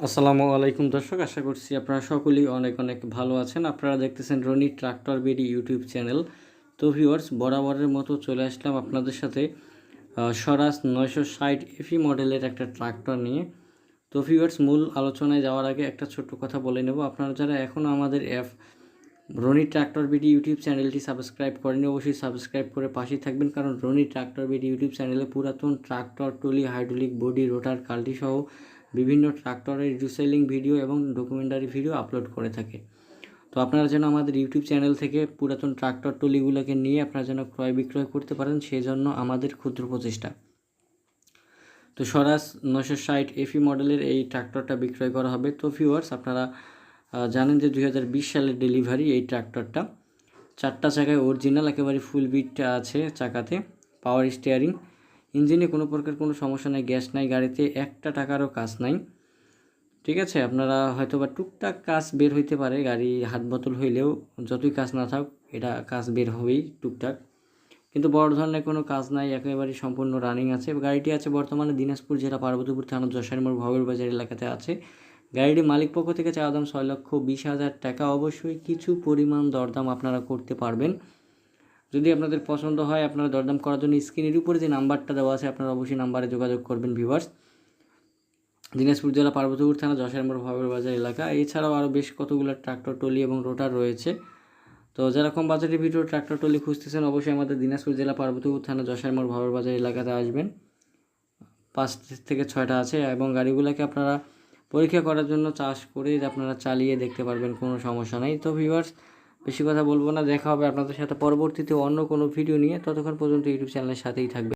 আসসালামু আলাইকুম দর্শক, আশা করছি আপনারা সকলেই অনেক অনেক ভালো আছেন। আপনারা দেখতেছেন Rony tractor BD YouTube channel. তো ভিউয়ার্স, বরাবরের মতো চলে আসলাম আপনাদের সাথে স্বরাজ নয়শো ষাট এফি মডেলের একটা ট্রাক্টর নিয়ে। তো ভিউয়ার্স, মূল আলোচনায় যাওয়ার আগে একটা ছোট্ট কথা বলে নেব। আপনারা যারা এখনও আমাদের app Rony tractor BD YouTube চ্যানেলটি সাবস্ক্রাইব করেনি অবশ্যই সাবস্ক্রাইব করে পাশেই থাকবেন। কারণ রনি ট্রাক্টর বিডি ইউটিউব চ্যানেলে পুরাতন tractor, trolley, hydraulic body, rotor কাল্টি সহ বিভিন্ন ট্রাক্টরের রিসেলিং ভিডিও এবং ডকুমেন্টারি ভিডিও আপলোড করে থাকে। তো আপনারা যেন আমাদের ইউটিউব চ্যানেল থেকে পুরাতন ট্রাক্টর টলিগুলোকে নিয়ে আপনারা যেন ক্রয় বিক্রয় করতে পারেন সেই জন্য আমাদের ক্ষুদ্র প্রচেষ্টা। তো স্বরাজ নশো ষাট এফি মডেলের এই ট্রাক্টরটা বিক্রয় করা হবে। তো ভিউয়ার্স আপনারা জানেন যে দুই হাজার বিশ সালের ডেলিভারি এই ট্রাক্টরটা চারটা চাকায় অরিজিনাল একেবারে ফুল বিটটা আছে চাকাতে পাওয়ার স্টিয়ারিং ইঞ্জিনে কোনো প্রকার কোনো সমস্যা নাই, গ্যাস নাই, গাড়িতে একটা টাকারও কাজ নাই। ঠিক আছে? আপনারা হয়তো বা টুকটাক কাজ বের হইতে পারে, গাড়ি হাত বোতল হইলেও যতই কাজ না থাক, এটা কাজ বের হবেই টুকটাক। কিন্তু বড় ধরনের কোনো কাজ নাই, একেবারে সম্পূর্ণ রানিং আছে। গাড়িটি আছে বর্তমানে দিনাজপুর জেলা পার্বতীপুর থানা যশোরমোড় ভবের বাজার এলাকাতে আছে। গাড়িটি মালিক পক্ষ থেকে চাওয়া দাম ছয় লক্ষ বিশ হাজার টাকা। অবশ্যই কিছু পরিমাণ দরদাম আপনারা করতে পারবেন। যদি আপনাদের পছন্দ হয় আপনারা দরদাম করার জন্য স্ক্রিনের উপরে যে নাম্বারটা দেওয়া আছে, আপনারা অবশ্যই নাম্বারে যোগাযোগ করবেন ভিউয়ার্স দিনাজপুর জেলা পার্বতীপুর থানা যশোরমোড় ভবের বাজার এলাকা। এছাড়াও আরও বেশ কতগুলো ট্রাক্টর টলি এবং রোটার রয়েছে। তো যেরকম বাজারের ভিডিও, ট্রাক্টর টলি খুঁজতেছেন, অবশ্যই আমাদের দিনাজপুর জেলা পার্বতীপুর থানা যশোরমোড় ভবের বাজার এলাকাতে আসবেন। পাঁচ থেকে ছয়টা আছে এবং গাড়িগুলোকে আপনারা পরীক্ষা করার জন্য চাষ করে আপনারা চালিয়ে দেখতে পারবেন, কোনো সমস্যা নেই। তো ভিউয়ার্স বেশি কথা বলব না, দেখা হবে আপনাদের সাথে পরবর্তীতে অন্য কোনো ভিডিও নিয়ে। ততক্ষণ পর্যন্ত ইউটিউব চ্যানেলের সাথেই থাকবে